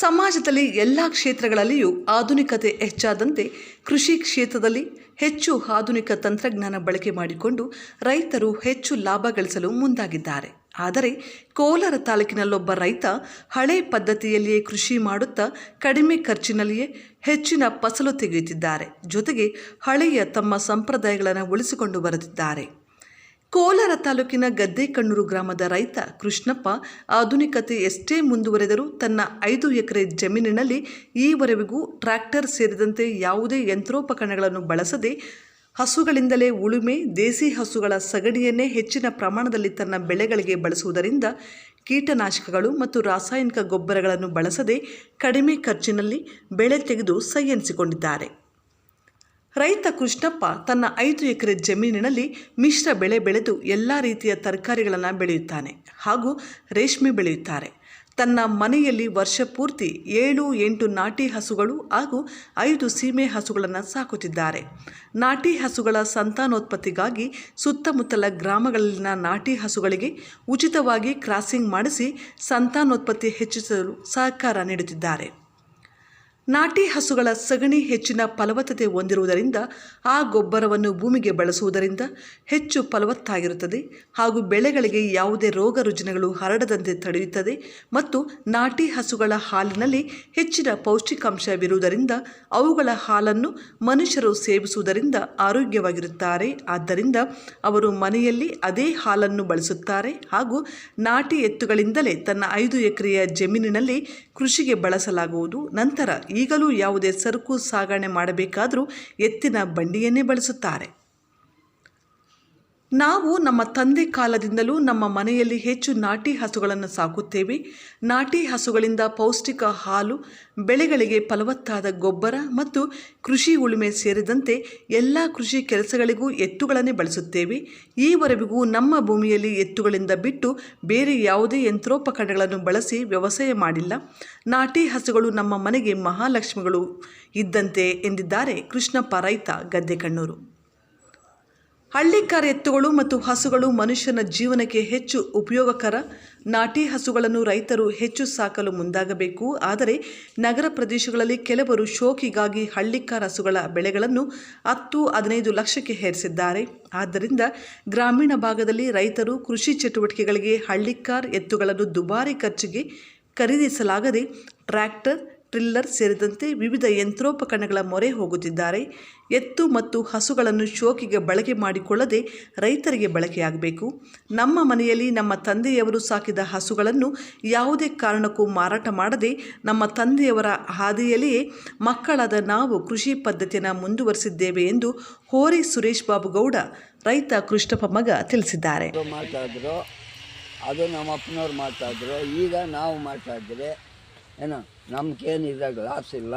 ಸಮಾಜದಲ್ಲಿ ಎಲ್ಲ ಕ್ಷೇತ್ರಗಳಲ್ಲಿಯೂ ಆಧುನಿಕತೆ ಹೆಚ್ಚಾದಂತೆ ಕೃಷಿ ಕ್ಷೇತ್ರದಲ್ಲಿ ಹೆಚ್ಚು ಆಧುನಿಕ ತಂತ್ರಜ್ಞಾನ ಬಳಕೆ ಮಾಡಿಕೊಂಡು ರೈತರು ಹೆಚ್ಚು ಲಾಭ ಗಳಿಸಲು ಮುಂದಾಗಿದ್ದಾರೆ. ಆದರೆ ಕೋಲಾರ ತಾಲೂಕಿನಲ್ಲೊಬ್ಬ ರೈತ ಹಳೆ ಪದ್ಧತಿಯಲ್ಲಿಯೇ ಕೃಷಿ ಮಾಡುತ್ತಾ ಕಡಿಮೆ ಖರ್ಚಿನಲ್ಲಿಯೇ ಹೆಚ್ಚಿನ ಫಸಲು ತೆಗೆಯುತ್ತಿದ್ದಾರೆ. ಜೊತೆಗೆ ಹಳೆಯ ತಮ್ಮ ಸಂಪ್ರದಾಯಗಳನ್ನು ಉಳಿಸಿಕೊಂಡು ಬರುತ್ತಿದ್ದಾರೆ ಕೋಲಾರ ತಾಲೂಕಿನ ಗದ್ದೆಕಣ್ಣೂರು ಗ್ರಾಮದ ರೈತ ಕೃಷ್ಣಪ್ಪ ಆಧುನಿಕತೆ ಎಷ್ಟೇ ಮುಂದುವರೆದರೂ ತನ್ನ ಐದು ಎಕರೆ ಜಮೀನಿನಲ್ಲಿ ಈವರೆಗೂ ಟ್ರ್ಯಾಕ್ಟರ್ ಸೇರಿದಂತೆ ಯಾವುದೇ ಯಂತ್ರೋಪಕರಣಗಳನ್ನು ಬಳಸದೆ ಹಸುಗಳಿಂದಲೇ ಉಳುಮೆ, ದೇಸಿ ಹಸುಗಳ ಸಗಣಿಯನ್ನೇ ಹೆಚ್ಚಿನ ಪ್ರಮಾಣದಲ್ಲಿ ತನ್ನ ಬೆಳೆಗಳಿಗೆ ಬಳಸುವುದರಿಂದ ಕೀಟನಾಶಕಗಳು ಮತ್ತು ರಾಸಾಯನಿಕ ಗೊಬ್ಬರಗಳನ್ನು ಬಳಸದೆ ಕಡಿಮೆ ಖರ್ಚಿನಲ್ಲಿ ಬೆಳೆ ತೆಗೆದು ಸೈ ಎನಿಸಿಕೊಂಡಿದ್ದಾರೆ ರೈತ ಕೃಷ್ಣಪ್ಪ ತನ್ನ ಐದು ಎಕರೆ ಜಮೀನಿನಲ್ಲಿ ಮಿಶ್ರ ಬೆಳೆ ಬೆಳೆದು ಎಲ್ಲ ರೀತಿಯ ತರಕಾರಿಗಳನ್ನು ಬೆಳೆಯುತ್ತಾನೆ ಹಾಗೂ ರೇಷ್ಮೆ ಬೆಳೆಯುತ್ತಾರೆ. ತನ್ನ ಮನೆಯಲ್ಲಿ ವರ್ಷ ಪೂರ್ತಿ ಏಳು ಎಂಟು ನಾಟಿ ಹಸುಗಳು ಹಾಗೂ ಐದು ಸೀಮೆ ಹಸುಗಳನ್ನು ಸಾಕುತ್ತಿದ್ದಾರೆ. ನಾಟಿ ಹಸುಗಳ ಸಂತಾನೋತ್ಪತ್ತಿಗಾಗಿ ಸುತ್ತಮುತ್ತಲ ಗ್ರಾಮಗಳಲ್ಲಿನ ನಾಟಿ ಹಸುಗಳಿಗೆ ಉಚಿತವಾಗಿ ಕ್ರಾಸಿಂಗ್ ಮಾಡಿಸಿ ಸಂತಾನೋತ್ಪತ್ತಿ ಹೆಚ್ಚಿಸಲು ಸಹಕಾರ ನೀಡುತ್ತಿದ್ದಾರೆ. ನಾಟಿ ಹಸುಗಳ ಸಗಣಿ ಹೆಚ್ಚಿನ ಫಲವತ್ತತೆ ಹೊಂದಿರುವುದರಿಂದ ಆ ಗೊಬ್ಬರವನ್ನು ಭೂಮಿಗೆ ಬಳಸುವುದರಿಂದ ಹೆಚ್ಚು ಫಲವತ್ತಾಗಿರುತ್ತದೆ ಹಾಗೂ ಬೆಳೆಗಳಿಗೆ ಯಾವುದೇ ರೋಗ ರುಜಿನಗಳು ಹರಡದಂತೆ ತಡೆಯುತ್ತದೆ ಮತ್ತು ನಾಟಿ ಹಸುಗಳ ಹಾಲಿನಲ್ಲಿ ಹೆಚ್ಚಿನ ಪೌಷ್ಟಿಕಾಂಶವಿರುವುದರಿಂದ ಅವುಗಳ ಹಾಲನ್ನು ಮನುಷ್ಯರು ಸೇವಿಸುವುದರಿಂದ ಆರೋಗ್ಯವಾಗಿರುತ್ತಾರೆ. ಆದ್ದರಿಂದ ಅವರು ಮನೆಯಲ್ಲಿ ಅದೇ ಹಾಲನ್ನು ಬಳಸುತ್ತಾರೆ ಹಾಗೂ ನಾಟಿ ಎತ್ತುಗಳಿಂದಲೇ ತನ್ನ ಐದು ಎಕರೆಯ ಜಮೀನಿನಲ್ಲಿ ಕೃಷಿಗೆ ಬಳಸಲಾಗುವುದು. ನಂತರ ಈಗಲೂ ಯಾವುದೇ ಸರಕು ಸಾಗಣೆ ಮಾಡಬೇಕಾದರೂ ಎತ್ತಿನ ಬಂಡಿಯನ್ನೇ ಬಳಸುತ್ತಾರೆ. ನಾವು ನಮ್ಮ ತಂದೆ ಕಾಲದಿಂದಲೂ ನಮ್ಮ ಮನೆಯಲ್ಲಿ ಹೆಚ್ಚು ನಾಟಿ ಹಸುಗಳನ್ನು ಸಾಕುತ್ತೇವೆ. ನಾಟಿ ಹಸುಗಳಿಂದ ಪೌಷ್ಟಿಕ ಹಾಲು, ಬೆಳೆಗಳಿಗೆ ಫಲವತ್ತಾದ ಗೊಬ್ಬರ ಮತ್ತು ಕೃಷಿ ಉಳುಮೆ ಸೇರಿದಂತೆ ಎಲ್ಲ ಕೃಷಿ ಕೆಲಸಗಳಿಗೂ ಎತ್ತುಗಳನ್ನೇ ಬಳಸುತ್ತೇವೆ. ಈವರೆಗೂ ನಮ್ಮ ಭೂಮಿಯಲ್ಲಿ ಎತ್ತುಗಳಿಂದ ಬಿಟ್ಟು ಬೇರೆ ಯಾವುದೇ ಯಂತ್ರೋಪಕರಣಗಳನ್ನು ಬಳಸಿ ವ್ಯವಸಾಯ ಮಾಡಿಲ್ಲ. ನಾಟಿ ಹಸುಗಳು ನಮ್ಮ ಮನೆಗೆ ಮಹಾಲಕ್ಷ್ಮಿಗಳು ಇದ್ದಂತೆ ಎಂದಿದ್ದಾರೆ ಕೃಷ್ಣಪ್ಪ ರೈತ ಗದ್ದೆಕಣ್ಣೂರು ಹಳ್ಳಿಕಾರ ಎತ್ತುಗಳು ಮತ್ತು ಹಸುಗಳು ಮನುಷ್ಯನ ಜೀವನಕ್ಕೆ ಹೆಚ್ಚು ಉಪಯೋಗಕರ. ನಾಟಿ ಹಸುಗಳನ್ನು ರೈತರು ಹೆಚ್ಚು ಸಾಕಲು ಮುಂದಾಗಬೇಕು. ಆದರೆ ನಗರ ಪ್ರದೇಶಗಳಲ್ಲಿ ಕೆಲವರು ಶೋಕಿಗಾಗಿ ಹಳ್ಳಿಕಾರ ಹಸುಗಳ ಬೆಳೆಗಳನ್ನು ಹತ್ತು ಹದಿನೈದು ಲಕ್ಷಕ್ಕೆ ಹೇರಿಸಿದ್ದಾರೆ ಆದ್ದರಿಂದ ಗ್ರಾಮೀಣ ಭಾಗದಲ್ಲಿ ರೈತರು ಕೃಷಿ ಚಟುವಟಿಕೆಗಳಿಗೆ ಹಳ್ಳಿಕಾರ್ ಎತ್ತುಗಳನ್ನು ದುಬಾರಿ ಖರ್ಚಿಗೆ ಖರೀದಿಸಲಾಗದೆ ಟ್ರ್ಯಾಕ್ಟರ್, ಟ್ರಿಲ್ಲರ್ ಸೇರಿದಂತೆ ವಿವಿಧ ಯಂತ್ರೋಪಕರಣಗಳ ಮೊರೆ ಹೋಗುತ್ತಿದ್ದಾರೆ. ಎತ್ತು ಮತ್ತು ಹಸುಗಳನ್ನು ಶೋಕಿಗೆ ಬಳಕೆ ಮಾಡಿಕೊಳ್ಳದೆ ರೈತರಿಗೆ ಬಳಕೆಯಾಗಬೇಕು. ನಮ್ಮ ಮನೆಯಲ್ಲಿ ನಮ್ಮ ತಂದೆಯವರು ಸಾಕಿದ ಹಸುಗಳನ್ನು ಯಾವುದೇ ಕಾರಣಕ್ಕೂ ಮಾರಾಟ ಮಾಡದೆ ನಮ್ಮ ತಂದೆಯವರ ಹಾದಿಯಲ್ಲಿಯೇ ಮಕ್ಕಳಾದ ನಾವು ಕೃಷಿ ಪದ್ಧತಿಯನ್ನು ಮುಂದುವರಿಸಿದ್ದೇವೆ ಎಂದು ಹೋರಿ ಸುರೇಶ್ ಬಾಬು ಗೌಡ, ರೈತ ಕೃಷ್ಣಪ್ಪ ಮಗ, ತಿಳಿಸಿದ್ದಾರೆ. ಅದು ನಮ್ಮ ಅಪ್ಪನವ್ರು ಮಾಡ್ತಾಯಿದ್ರು ಈಗ ನಾವು ಮಾಡ್ತಾಯಿದ್ರೆ ಏನು, ನಮ್ಗೇನು ಇದಾಗ ಲಾಸ್ ಇಲ್ಲ,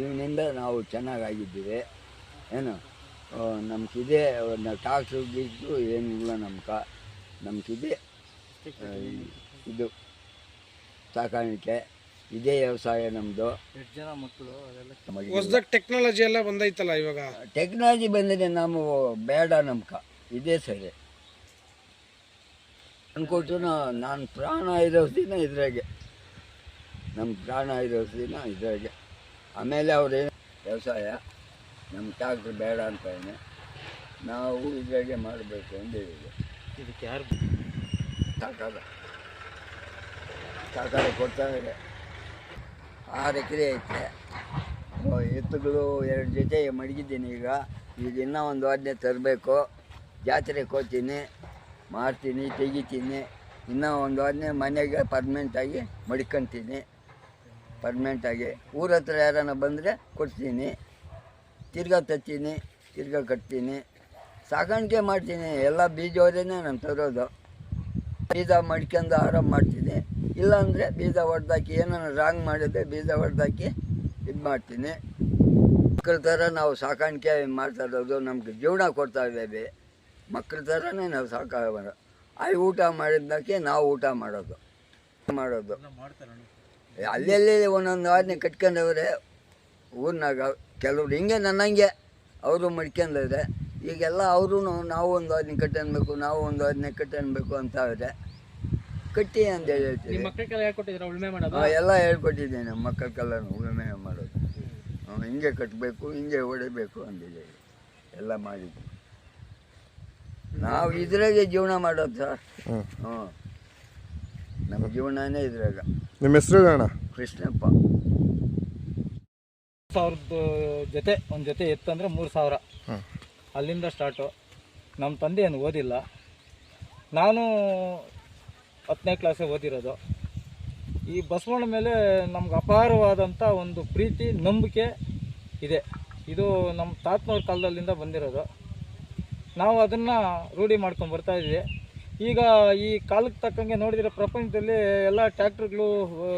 ಇವನಿಂದ ನಾವು ಚೆನ್ನಾಗಾಗಿದ್ದೀವಿ. ಏನು? ನಮ್ಗಿದೆ ಟ್ಯಾಕ್ಟ್ರು ಗೀಟ್ರು ಏನಿಲ್ಲ ನಮ್ಗೆ ನಮ್ಗಿದೆ ಇದು. ಸಾಕಾಣಿಕೆ ಇದೇ ವ್ಯವಸಾಯ ನಮ್ಮದು ಹೊಸದಾಗಿ ಟೆಕ್ನಾಲಜಿ ಎಲ್ಲ ಬಂದೈತಲ್ಲ ಇವಾಗ? ಟೆಕ್ನಾಲಜಿ ಬಂದಿದೆ ನಾವು ಬೇಡ ನಮ್ಕ ಇದೇ ಸರಿ. ಅನ್ಕೊಟ್ಟು ನಾನು ಪ್ರಾಣ ಇರೋ ದಿನ ಇದ್ರಾಗೆ. ನಮ್ಮ ಪ್ರಾಣ ಇರೋ ದಿನ ಇದ್ರಾಗೆ. ಆಮೇಲೆ ಅವ್ರೇನು ವ್ಯವಸಾಯ? ನಮ್ಮ ಟ್ಯಾಕ್ಟ್ರ್ ಬೇಡ ಅಂತ ಇದ್ದೀನಿ ನಾವು ಇದ್ರಾಗೆ ಮಾಡಬೇಕು ಅಂತ ಹೇಳಿದೆ. ಇದಕ್ಕೆ ಯಾರು ಸರ್ಕಾರ ಸರ್ಕಾರ ಕೊಡ್ತಾರೆ ಆರು ಎಕರೆ ಐತೆ. ಎತ್ತುಗಳು ಎರಡು ಜೊತೆ ಮಡಗಿದ್ದೀನಿ ಈಗ. ಈಗ ಇನ್ನೂ ಒಂದು ವಾದ್ನೆ ತರಬೇಕು. ಜಾತ್ರೆಗೆ ಹೋಗ್ತೀನಿ ಮಾಡ್ತೀನಿ ತೆಗಿತೀನಿ. ಇನ್ನೂ ಒಂದು ವಾದ್ನೆ ಮನೆಗೆ ಪರ್ಮನೆಂಟಾಗಿ ಮಡ್ಕೊತೀನಿ. ಪರ್ಮನೆಂಟಾಗಿ ಊರ ಹತ್ರ ಯಾರನ್ನ ಬಂದರೆ ಕೊಡ್ತೀನಿ. ತಿರ್ಗಾ ತತ್ತೀನಿ ತಿರ್ಗಾ ಕಟ್ತೀನಿ. ಸಾಕಾಣಿಕೆ ಮಾಡ್ತೀನಿ. ಎಲ್ಲ ಬೀಜವರೇ ನಾನು ತರೋದು. ಬೀಜ ಮಡ್ಕೊಂಡು ಆರಾಮ್ ಮಾಡ್ತೀನಿ. ಇಲ್ಲಾಂದರೆ ಬೀಜ ಹೊಡೆದಾಕಿ ಏನಾರ ರಾಂಗ್ ಮಾಡಿದ್ರೆ ಬೀಜ ಹೊಡೆದಾಕಿ ಇದು ಮಾಡ್ತೀನಿ. ಮಕ್ಕಳ ಥರ ನಾವು ಸಾಕಾಣಿಕೆ ಮಾಡ್ತಾ ಇರೋದು ನಮ್ಗೆ ಜೀವನ ಕೊಡ್ತಾ ಇದ್ದೇವೆ. ಮಕ್ಕಳ ಥರನೇ ನಾವು ಸಾಕ ಅಲ್ಲಿ ಊಟ ಮಾಡಿದ್ದಕ್ಕೆ ನಾವು ಊಟ ಮಾಡೋದು. ಮಾಡೋದು. ಅಲ್ಲೆಲ್ಲಿ ಒಂದೊಂದು ವಾರನೆ ಕಟ್ಕೊಂಡವ್ರೆ ಊರಿನಾಗ ಕೆಲವ್ರು ಹಿಂಗೆ ನನ್ನಂಗೆ ಅವರು ಮಡ್ಕೊಂಡಿದೆ ಈಗೆಲ್ಲ ಅವರು ನಾವು ಒಂದು ಹದಿನೈದು ಕಟ್ಟಿ ಅನ್ಬೇಕು ನಾವು ಒಂದು ಹದಿನೈದು ಕಟ್ಟಿ ಅನ್ಬೇಕು ಅಂತ ಇದೆ ಕಟ್ಟಿ ಅಂತ ಹೇಳ್ತೀವಿ. ನಿಮ್ಮ ಎಲ್ಲ ಹೇಳ್ಕೊಟ್ಟಿದ್ದೀನಿ ಹೇಳ್ಕೊಟ್ಟಿದ್ದೇನೆ ಮಕ್ಕಳಿಗೆಲ್ಲ ಉಳುಮೆ ಮಾಡೋದು. ಹ್ಞೂ ಹಿಂಗೆ ಕಟ್ಟಬೇಕು ಹಿಂಗೆ ಹೊಡಿಬೇಕು ಅಂದಿದ್ದೀವಿ ಎಲ್ಲ ಮಾಡಿದ್ವಿ ನಾವು ಇದ್ರಾಗೆ ಜೀವನ ಮಾಡೋದು ಸರ್. ಹ್ಞೂ ನಮ್ಮ ಜೀವನನೇ ಇದ್ರಾಗ. ನಿಮ್ಮ ಹೆಸರು ಅಣ್ಣ? ಕೃಷ್ಣಪ್ಪ. ಸಾವಿರದ ಜೊತೆ ಒಂದು ಜೊತೆ ಎತ್ತಂದರೆ ಮೂರು ಸಾವಿರ. ಅಲ್ಲಿಂದ ಸ್ಟಾರ್ಟು. ನಮ್ಮ ತಂದೆ ಏನು ಓದಿಲ್ಲ. ನಾನು ಹತ್ತನೇ ಕ್ಲಾಸೇ ಓದಿರೋದು. ಈ ಬಸವಣ್ಣ ಮೇಲೆ ನಮ್ಗೆ ಅಪಾರವಾದಂಥ ಒಂದು ಪ್ರೀತಿ ನಂಬಿಕೆ ಇದೆ. ಇದು ನಮ್ಮ ತಾತನವ್ರ ಕಾಲದಲ್ಲಿಂದ ಬಂದಿರೋದು. ನಾವು ಅದನ್ನು ರೂಢಿ ಮಾಡ್ಕೊಂಡು ಬರ್ತಾ ಇದ್ವಿ. ಈಗ ಈ ಕಾಲಕ್ಕೆ ತಕ್ಕಂಗೆ ನೋಡಿದರೆ ಪ್ರಪಂಚದಲ್ಲಿ ಎಲ್ಲ ಟ್ಯಾಕ್ಟ್ರುಗಳು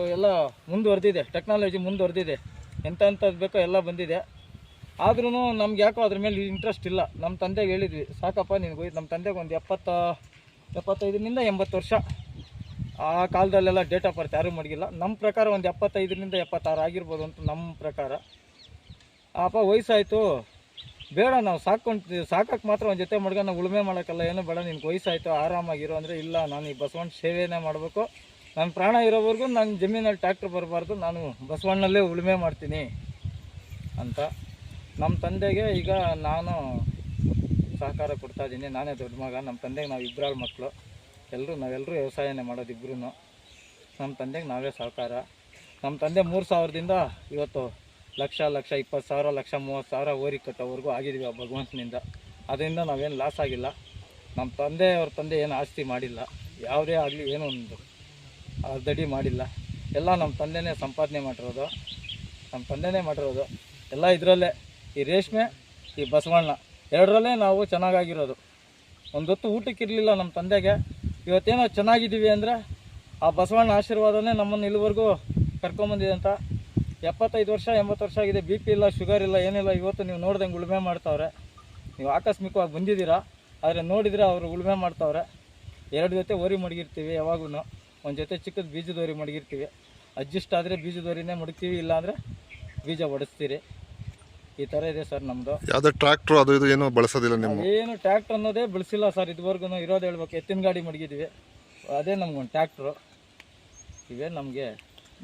ಎಲ್ಲ ಮುಂದುವರೆದಿದೆ. ಟೆಕ್ನಾಲಜಿ ಮುಂದುವರೆದಿದೆ. ಎಂಥದ್ದು ಬೇಕೋ ಎಲ್ಲ ಬಂದಿದೆ. ಆದ್ರೂ ನಮ್ಗೆ ಯಾಕೋ ಅದ್ರ ಮೇಲೆ ಇಂಟ್ರೆಸ್ಟ್ ಇಲ್ಲ. ನಮ್ಮ ತಂದೆಗೆ ಹೇಳಿದ್ವಿ, ಸಾಕಪ್ಪ ನಿನಗೆ ನಮ್ಮ ತಂದೆಗೆ ಒಂದು ಎಪ್ಪತ್ತ, ಎಪ್ಪತ್ತೈದರಿಂದ ಎಂಬತ್ತು ವರ್ಷ. ಆ ಕಾಲದಲ್ಲೆಲ್ಲ ಡೇಟ್ ಆಫ್ ಬರ್ತ್ ಯಾರೂ ಮಡಗಿಲ್ಲ ನಮ್ಮ ಪ್ರಕಾರ ಒಂದು ಎಪ್ಪತ್ತೈದರಿಂದ ಎಪ್ಪತ್ತಾರು ಆಗಿರ್ಬೋದು ಅಂತ ನಮ್ಮ ಪ್ರಕಾರ. ಅಪ್ಪ ವಯಸ್ಸಾಯಿತು. ಬೇಡ, ನಾವು ಸಾಕೊಂಡು ಸಾಕಕ್ಕೆ ಮಾತ್ರ ಒಂದು ಜೊತೆ ಮಡ್ಗ ನಾವು ಉಳುಮೆ ಮಾಡೋಕ್ಕಲ್ಲ. ಏನೂ ಬೇಡ, ನಿನ್ಗೆ ವಯಸ್ಸಾಯಿತು, ಆರಾಮಾಗಿರೋ ಅಂದರೆ ಇಲ್ಲ. ನಾನು ಈ ಬಸವಣ್ಣ ಸೇವೆನೇ ಮಾಡಬೇಕು. ನನ್ನ ಪ್ರಾಣ ಇರೋವರೆಗೂ ನನ್ನ ಜಮೀನಲ್ಲಿ ಟ್ಯಾಕ್ಟ್ರ್ ಬರಬಾರ್ದು, ನಾನು ಬಸವಣ್ಣಲ್ಲೇ ಉಳುಮೆ ಮಾಡ್ತೀನಿ ಅಂತ. ನಮ್ಮ ತಂದೆಗೆ ಈಗ ನಾನು ಸಹಕಾರ ಕೊಡ್ತಾ ಇದ್ದೀನಿ. ನಾನೇ ದೊಡ್ಡ ಮಗ, ನಮ್ಮ ತಂದೆಗೆ ನಾವು ಇಬ್ಬರಾಳು ಮಕ್ಕಳು ಎಲ್ಲರೂ ನಾವೆಲ್ಲರೂ ವ್ಯವಸಾಯನೇ ಮಾಡೋದು ಇಬ್ಬರೂ ನಮ್ಮ ತಂದೆಗೆ ನಾವೇ ಸಹಕಾರ. ನಮ್ಮ ತಂದೆ ಮೂರು ಸಾವಿರದಿಂದ ಇವತ್ತು ಲಕ್ಷ ಲಕ್ಷ ಇಪ್ಪತ್ತು ಸಾವಿರ, ಲಕ್ಷ ಮೂವತ್ತು ಸಾವಿರ ಓರಿ ಕಟ್ಟೋವರೆಗೂ ಆಗಿದ್ದೀವಿ ಆ ಭಗವಂತನಿಂದ. ಅದರಿಂದ ನಾವೇನು ಲಾಸ್ ಆಗಿಲ್ಲ. ನಮ್ಮ ತಂದೆ ಅವ್ರ ತಂದೆ ಏನು ಆಸ್ತಿ ಮಾಡಿಲ್ಲ. ಯಾವುದೇ ಆಗಲಿ, ಏನೋ ಒಂದು ಅರ್ಧಡಿ ಮಾಡಿಲ್ಲ. ಎಲ್ಲ ನಮ್ಮ ತಂದೆನೇ ಸಂಪಾದನೆ ಮಾಡಿರೋದು. ನಮ್ಮ ತಂದೆನೇ ಮಾಡಿರೋದು. ಎಲ್ಲ ಇದರಲ್ಲೇ. ಈ ರೇಷ್ಮೆ, ಈ ಬಸವಣ್ಣ. ಎರಡರಲ್ಲೇ ನಾವು ಚೆನ್ನಾಗಾಗಿರೋದು. ಒಂದೊತ್ತು ಊಟಕ್ಕೆ ಇರಲಿಲ್ಲ ನಮ್ಮ ತಂದೆಗೆ. ಇವತ್ತೇನೋ ಚೆನ್ನಾಗಿದ್ದೀವಿ ಅಂದರೆ ಆ ಬಸವಣ್ಣ ಆಶೀರ್ವಾದನೇ ನಮ್ಮನ್ನು ಇಲ್ಲಿವರೆಗೂ ಕರ್ಕೊಂಬಂದಿದೆ ಅಂತ. ಎಪ್ಪತ್ತೈದು ವರ್ಷ, ಎಂಬತ್ತು ವರ್ಷ ಆಗಿದೆ. ಬಿ ಪಿ ಇಲ್ಲ, ಶುಗರ್ ಇಲ್ಲ, ಏನಿಲ್ಲ. ಇವತ್ತು ನೀವು ನೋಡ್ದಂಗೆ ಉಳುಮೆ ಮಾಡ್ತಾವ್ರೆ. ನೀವು ಆಕಸ್ಮಿಕವಾಗಿ ಬಂದಿದ್ದೀರಾ. ಆದರೆ ನೋಡಿದರೆ ಅವರು ಉಳುಮೆ ಮಾಡ್ತಾವ್ರೆ. ಎರಡು ಜೊತೆ ಓರಿ ಮಡಗಿರ್ತೀವಿ ಯಾವಾಗೂ ಒಂದು ಜೊತೆ ಚಿಕ್ಕದು ಬೀಜದೋರಿ ಮಡಗಿರ್ತೀವಿ. ಅಡ್ಜಸ್ಟ್ ಆದರೆ ಬೀಜದೋರಿನೇ ಮಡಗ್ತೀವಿ ಇಲ್ಲಾಂದರೆ ಬೀಜ ಒಡಿಸ್ತೀರಿ. ಈ ಥರ ಇದೆ ಸರ್ ನಮ್ಮದು ಯಾವುದೇ ಟ್ರ್ಯಾಕ್ಟ್ರು ಅದು ಇದು ಏನು ಬಳಸೋದಿಲ್ಲ ನಿಮ್ಮ? ಏನು ಟ್ಯಾಕ್ಟ್ರ್ ಅನ್ನೋದೇ ಬಳಸಿಲ್ಲ ಸರ್ ಇದುವರೆಗೂ ಇರೋದು ಹೇಳ್ಬೇಕು. ಎತ್ತಿನ ಗಾಡಿ ಮಡಗಿದ್ವಿ. ಅದೇ ನಮ್ಗೊಂದು ಟ್ಯಾಕ್ಟ್ರು ಇವೇ ನಮಗೆ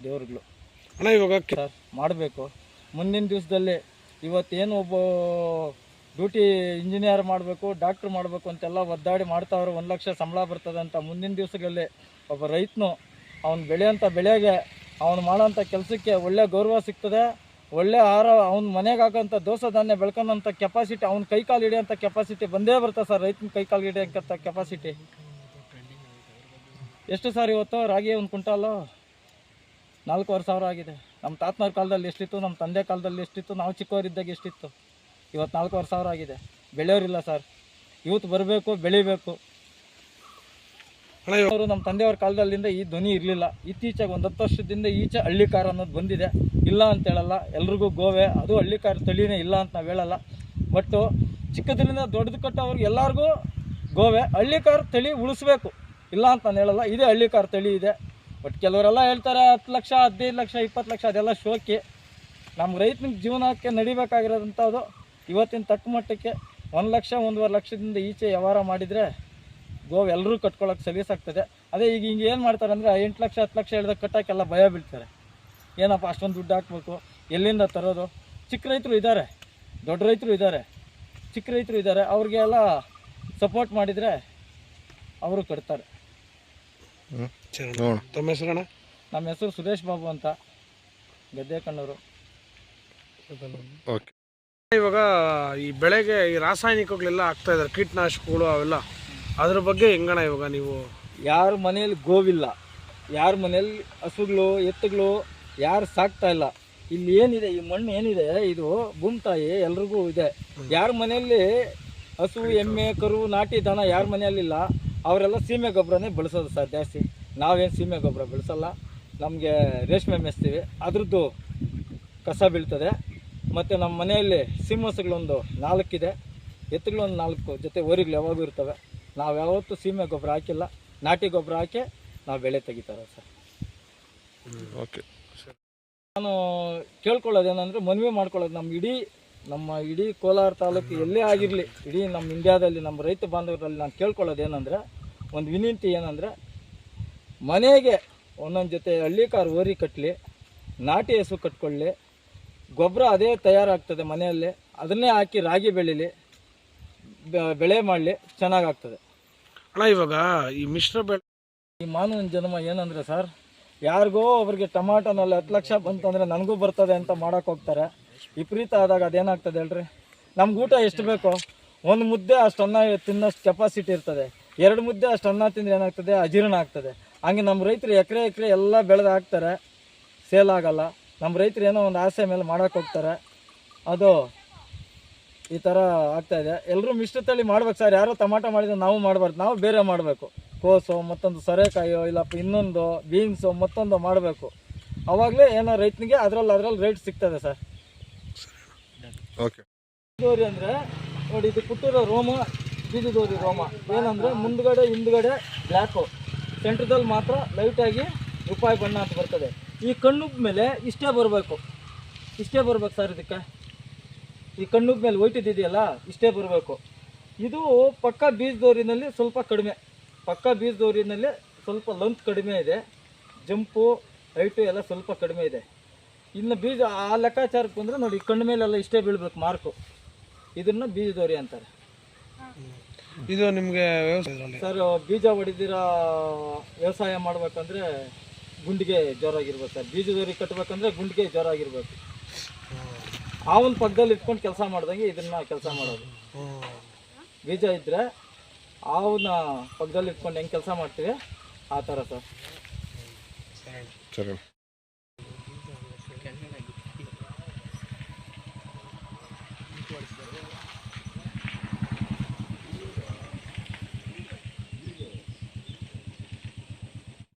ದೇವ್ರುಗಳು. ಅಣ್ಣ ಇವಾಗ ಸರ್ ಮಾಡಬೇಕು. ಮುಂದಿನ ದಿವಸದಲ್ಲಿ ಇವತ್ತೇನು ಒಬ್ಬ ಡ್ಯೂಟಿ ಇಂಜಿನಿಯರ್ ಮಾಡಬೇಕು ಡಾಕ್ಟ್ರ್ ಮಾಡಬೇಕು ಅಂತೆಲ್ಲ ಒದ್ದಾಡಿ ಮಾಡ್ತಾವ್ರೆ. ಒಂದು ಲಕ್ಷ ಸಂಬಳ ಬರ್ತದೆ ಅಂತ ಮುಂದಿನ ದಿವಸಗಳಲ್ಲಿ ಒಬ್ಬ ರೈತನು ಅವನು ಬೆಳೆಯೋಂಥ ಬೆಳೆಗೆ ಅವನು ಮಾಡೋಂಥ ಕೆಲಸಕ್ಕೆ ಒಳ್ಳೆ ಗೌರವ ಸಿಗ್ತದೆ. ಒಳ್ಳೆ ಆಹಾರ ಅವ್ನ ಮನೆಗೆ ಹಾಕೋಂಥ ದೋಸ ಧಾನ್ಯ ಬೆಳ್ಕೊಂಡಂಥ ಕೆಪಾಸಿಟಿ ಅವ್ನ ಕೈಕಾಲು ಹಿಡಿಯೋಂಥ ಕೆಪಾಸಿಟಿ ಬಂದೇ ಬರ್ತದೆ ಸರ್ ರೈತನ ಕೈಕಾಲು ಹಿಡಿಯೋಂಥ ಕೆಪಾಸಿಟಿ ಎಷ್ಟು ಸರ್ ಇವತ್ತು? ರಾಗಿ ಒಂದು ಕುಂಟಾಲು ನಾಲ್ಕೂವರೆ ಸಾವಿರ ಆಗಿದೆ. ನಮ್ಮ ತಾತನವ್ರ ಕಾಲದಲ್ಲಿ ಎಷ್ಟಿತ್ತು? ನಮ್ಮ ತಂದೆ ಕಾಲದಲ್ಲಿ ಎಷ್ಟಿತ್ತು? ನಾವು ಚಿಕ್ಕವರಿದ್ದಾಗ ಎಷ್ಟಿತ್ತು? ಇವತ್ತು ನಾಲ್ಕೂವರೆ ಸಾವಿರ ಆಗಿದೆ. ಬೆಳೆಯೋರಿಲ್ಲ ಸರ್. ಇವತ್ತು ಬರಬೇಕು, ಬೆಳಿಬೇಕು. ಅವರು ನಮ್ಮ ತಂದೆಯವ್ರ ಕಾಲದಲ್ಲಿಂದ ಈ ಧ್ವನಿ ಇರಲಿಲ್ಲ. ಇತ್ತೀಚೆಗೆ ಒಂದು ಹತ್ತು ವರ್ಷದಿಂದ ಈಚೆ ಹಳ್ಳಿಕಾರ ಅನ್ನೋದು ಬಂದಿದೆ. ಇಲ್ಲ ಅಂತ ಹೇಳಲ್ಲ. ಎಲ್ರಿಗೂ ಗೋವೆ. ಅದು ಹಳ್ಳಿಕಾರ ತಳಿನೇ ಇಲ್ಲ ಅಂತ ನಾವು ಹೇಳಲ್ಲ. ಬಟ್ಟು ಚಿಕ್ಕದ್ರಿಂದ ದೊಡ್ಡದು ಕಟ್ಟೋವ್ರಿಗೆ ಎಲ್ಲರಿಗೂ ಗೋವೆ. ಹಳ್ಳಿಕಾರ ತಳಿ ಉಳಿಸ್ಬೇಕು. ಇಲ್ಲ ಅಂತ ನಾನು ಹೇಳಲ್ಲ. ಇದೇ ಹಳ್ಳಿಕಾರ ತಳಿ ಇದೆ. ಬಟ್ ಕೆಲವರೆಲ್ಲ ಹೇಳ್ತಾರೆ ಹತ್ತು ಲಕ್ಷ, ಹದಿನೈದು ಲಕ್ಷ, ಇಪ್ಪತ್ತು ಲಕ್ಷ ಅದೆಲ್ಲ ಶೋಕಿ. ನಮ್ಮ ರೈತನ ಜೀವನಕ್ಕೆ ನಡಿಬೇಕಾಗಿರೋದಂಥದ್ದು ಇವತ್ತಿನ ತಕ್ಕ ಮಟ್ಟಕ್ಕೆ ಒಂದು ಲಕ್ಷ, ಒಂದೂವರೆ ಲಕ್ಷದಿಂದ ಈಚೆ ವ್ಯವಹಾರ ಮಾಡಿದರೆ ಗೋವು ಎಲ್ಲರೂ ಕಟ್ಕೊಳ್ಳೋಕೆ ಸಲೀಸಾಗ್ತದೆ ಅದೇ ಈಗ ಹಿಂಗೆ ಏನು ಮಾಡ್ತಾರೆ ಅಂದರೆ ಎಂಟು ಲಕ್ಷ ಹತ್ತು ಲಕ್ಷ ಹೇಳಿದಾಗ ಕಟ್ಟೋಕ್ಕೆಲ್ಲ ಭಯ ಬೀಳ್ತಾರೆ. ಏನಪ್ಪ ಅಷ್ಟೊಂದು ದುಡ್ಡು ಹಾಕ್ಬೇಕು. ಎಲ್ಲಿಂದ ತರೋದು? ಚಿಕ್ಕ ರೈತರು ಇದ್ದಾರೆ ದೊಡ್ಡ ರೈತರು ಇದ್ದಾರೆ ಚಿಕ್ಕ ರೈತರು ಇದ್ದಾರೆ ಅವ್ರಿಗೆಲ್ಲ ಸಪೋರ್ಟ್ ಮಾಡಿದರೆ ಅವರು ಕಟ್ತಾರೆ. ತಮ್ಮ ಹೆಸರು ಅಣ್ಣ? ನಮ್ಮ ಹೆಸರು ಸುರೇಶ್ ಬಾಬು ಅಂತ. ಗದ್ದೆ ಕಣ್ಣವರು ಓಕೆ. ಇವಾಗ ಈ ಬೆಳೆಗೆ ಈ ರಾಸಾಯನಿಕಗಳೆಲ್ಲ ಆಗ್ತಾ ಇದಾರೆ. ಕೀಟನಾಶಕಗಳು ಅವೆಲ್ಲ. ಅದ್ರ ಬಗ್ಗೆ ಹೆಂಗಣ ಇವಾಗ ನೀವು? ಯಾರ ಮನೆಯಲ್ಲಿ ಗೋವಿಲ್ಲ ಯಾರ ಮನೆಯಲ್ಲಿ ಹಸುಗಳು ಎತ್ತುಗಳು ಯಾರು ಸಾಕ್ತಾ ಇಲ್ಲ. ಇಲ್ಲಿ ಏನಿದೆ ಈ ಮಣ್ಣು ಏನಿದೆ ಇದು ಭೂಮಿತಾಯಿ ಎಲ್ರಿಗೂ ಇದೆ. ಯಾರ ಮನೆಯಲ್ಲಿ ಹಸು ಎಮ್ಮೆ ಕರು ನಾಟಿ ದನ ಯಾರ ಮನೆಯಲ್ಲಿಲ್ಲ ಅವರೆಲ್ಲ ಸೀಮೆ ಗೊಬ್ಬರನೇ ಬಳಸೋದು ಸರ್ ಜಾಸ್ತಿ. ನಾವೇನು ಸೀಮೆ ಗೊಬ್ಬರ ಬೆಳೆಸಲ್ಲ ನಮಗೆ ರೇಷ್ಮೆ ಮೇಯಿಸ್ತೀವಿ. ಅದ್ರದ್ದು ಕಸ ಬೀಳ್ತದೆ. ಮತ್ತು ನಮ್ಮ ಮನೆಯಲ್ಲಿ ಸಿಂಹಸುಗಳೊಂದು ನಾಲ್ಕಿದೆ. ಎತ್ತುಗಳೊಂದು ನಾಲ್ಕು ಜೊತೆ ಓರಿಗಳು ಯಾವಾಗೂ ಇರ್ತವೆ. ನಾವು ಯಾವತ್ತೂ ಸೀಮೆ ಗೊಬ್ಬರ ಹಾಕಿಲ್ಲ. ನಾಟಿ ಗೊಬ್ಬರ ಹಾಕಿ ನಾವು ಬೆಳೆ ತೆಗಿತಾರ ಸರ್. ಓಕೆ ನಾನು ಕೇಳ್ಕೊಳ್ಳೋದೇನೆಂದರೆ ಮನವಿ ಮಾಡ್ಕೊಳ್ಳೋದು ನಮ್ಮ ಇಡೀ ನಮ್ಮ ಇಡೀ ಕೋಲಾರ ತಾಲೂಕು ಎಲ್ಲೇ ಆಗಿರಲಿ ಇಡೀ ನಮ್ಮ ಇಂಡಿಯಾದಲ್ಲಿ ನಮ್ಮ ರೈತ ಬಾಂಧವರಲ್ಲಿ ನಾನು ಕೇಳ್ಕೊಳ್ಳೋದು ಏನಂದರೆ ಒಂದು ವಿನಂತಿ ಏನಂದರೆ ಮನೆಗೆ ಒಂದೊಂದು ಜೊತೆ ಹಳ್ಳಿ ಕಾರು ಓರಿ ಕಟ್ಟಲಿ ನಾಟಿ ಹಸು ಕಟ್ಕೊಳ್ಳಿ ಗೊಬ್ಬರ ಅದೇ ತಯಾರಾಗ್ತದೆ ಮನೆಯಲ್ಲಿ ಅದನ್ನೇ ಹಾಕಿ ರಾಗಿ ಬೆಳೀಲಿ ಬೆಳೆ ಮಾಡಲಿ ಚೆನ್ನಾಗಾಗ್ತದೆ ಅಣ್ಣ ಇವಾಗ ಈ ಮಿಶ್ರ ಬೆಳೆ ಈ ಮಾನವನ ಜನ್ಮ ಏನಂದ್ರೆ ಸರ್, ಯಾರಿಗೋ ಅವ್ರಿಗೆ ಟಮಾಟೋನಲ್ಲಿ ಹತ್ತು ಲಕ್ಷ ಬಂತಂದ್ರೆ ನನಗೂ ಬರ್ತದೆ ಅಂತ ಮಾಡಕ್ಕೆ ಹೋಗ್ತಾರೆ. ವಿಪರೀತ ಆದಾಗ ಅದೇನಾಗ್ತದೆ ಹೇಳ್ರಿ? ನಮ್ಗೆ ಊಟ ಎಷ್ಟು ಬೇಕೋ, ಒಂದು ಮುದ್ದೆ ಅಷ್ಟು ಅನ್ನ ತಿನ್ನೋಷ್ಟು ಕೆಪಾಸಿಟಿ ಇರ್ತದೆ. ಎರಡು ಮುದ್ದೆ ಅಷ್ಟು ಅನ್ನ ತಿಂದರೆ ಏನಾಗ್ತದೆ? ಅಜೀರ್ಣ ಆಗ್ತದೆ. ಹಂಗೆ ನಮ್ಮ ರೈತರು ಎಕರೆ ಎಕರೆ ಎಲ್ಲ ಬೆಳೆದು ಹಾಕ್ತಾರೆ. ಸೇಲ್ ಆಗಲ್ಲ. ನಮ್ಮ ರೈತರು ಏನೋ ಒಂದು ಆಸೆ ಮೇಲೆ ಮಾಡಕ್ಕೆ ಹೋಗ್ತಾರೆ. ಅದು ಈ ಥರ ಆಗ್ತಾ ಇದೆ. ಎಲ್ಲರೂ ಮಿಶ್ರ ತಳಿ ಮಾಡ್ಬೇಕು ಸರ್. ಯಾರೋ ಟಮಾಟೋ ಮಾಡಿದ್ರೆ ನಾವು ಮಾಡಬಾರ್ದು. ನಾವು ಬೇರೆ ಮಾಡಬೇಕು. ಕೋಸು ಮತ್ತೊಂದು ಸೊರೆಕಾಯೋ ಇಲ್ಲಪ್ಪ ಇನ್ನೊಂದು ಬೀನ್ಸು ಮತ್ತೊಂದು ಮಾಡಬೇಕು. ಅವಾಗಲೇ ಏನೋ ರೈತನಿಗೆ ಅದರಲ್ಲಿ ಅದರಲ್ಲಿ ರೇಟ್ ಸಿಗ್ತದೆ ಸರ್. ಓಕೆ ಬೀಜದೋರಿ ಅಂದರೆ ನೋಡಿ ಇದು ಕುಟ್ಟಿರೋ ರೋಮ ಬೀಜದೋರಿ ರೋಮ. ಏನಂದರೆ ಮುಂದ್ಗಡೆ ಹಿಂದ್ಗಡೆ ಬ್ಲ್ಯಾಕು ಸೆಂಟ್ರದಲ್ಲಿ ಮಾತ್ರ ಲೈಟಾಗಿ ರೂಪಾಯಿ ಬಣ್ಣ ಅಂತ ಬರ್ತದೆ. ಈ ಕಣ್ಣುಗ್ ಮೇಲೆ ಇಷ್ಟೇ ಬರಬೇಕು. ಇಷ್ಟೇ ಬರ್ಬೇಕು ಸರ್ ಇದಕ್ಕೆ. ಈ ಕಣ್ಣುಗ್ ಮೇಲೆ ವೈಟ್ ಇದೆಯಲ್ಲ ಇಷ್ಟೇ ಬರಬೇಕು. ಇದು ಪಕ್ಕ ಬೀಜದೋರಿನಲ್ಲಿ ಸ್ವಲ್ಪ ಕಡಿಮೆ. ಪಕ್ಕ ಬೀಜದೋರಿನಲ್ಲಿ ಸ್ವಲ್ಪ ಲಂತ್ ಕಡಿಮೆ ಇದೆ. ಜಂಪು ಹೈಟು ಎಲ್ಲ ಸ್ವಲ್ಪ ಕಡಿಮೆ ಇದೆ. ಇನ್ನು ಬೀಜ ಆ ಲೆಕ್ಕಾಚಾರಕ್ಕೆ ಬಂದರೆ ನೋಡಿ ಕಣ್ಣು ಮೇಲೆಲ್ಲ ಇಷ್ಟೇ ಬೀಳ್ಬೇಕು ಮಾರ್ಕು ಇದನ್ನು ಬೀಜದೋರಿ ಅಂತಾರೆ. ಇದು ನಿಮಗೆ ಸರ್ ಬೀಜ ಹೊಡಿದಿರೋ ವ್ಯವಸಾಯ ಮಾಡ್ಬೇಕಂದ್ರೆ ಗುಂಡಿಗೆ ಜೋರಾಗಿರ್ಬೇಕು ಸರ್. ಬೀಜದೋರಿ ಕಟ್ಟಬೇಕಂದ್ರೆ ಗುಂಡಿಗೆ ಜೋರಾಗಿರ್ಬೇಕು. ಆ ಒಂದು ಪಕ್ಕದಲ್ಲಿ ಇಟ್ಕೊಂಡು ಕೆಲಸ ಮಾಡ್ದಂಗೆ ಇದನ್ನ ಕೆಲಸ ಮಾಡೋದು. ಬೀಜ ಇದ್ದರೆ ಹಾವನ್ನ ಪಕ್ಕದಲ್ಲಿ ಇಟ್ಕೊಂಡು ಹೆಂಗೆ ಕೆಲಸ ಮಾಡ್ತೀವಿ, ಆ ಥರ ಸರ್. ಸರಿ.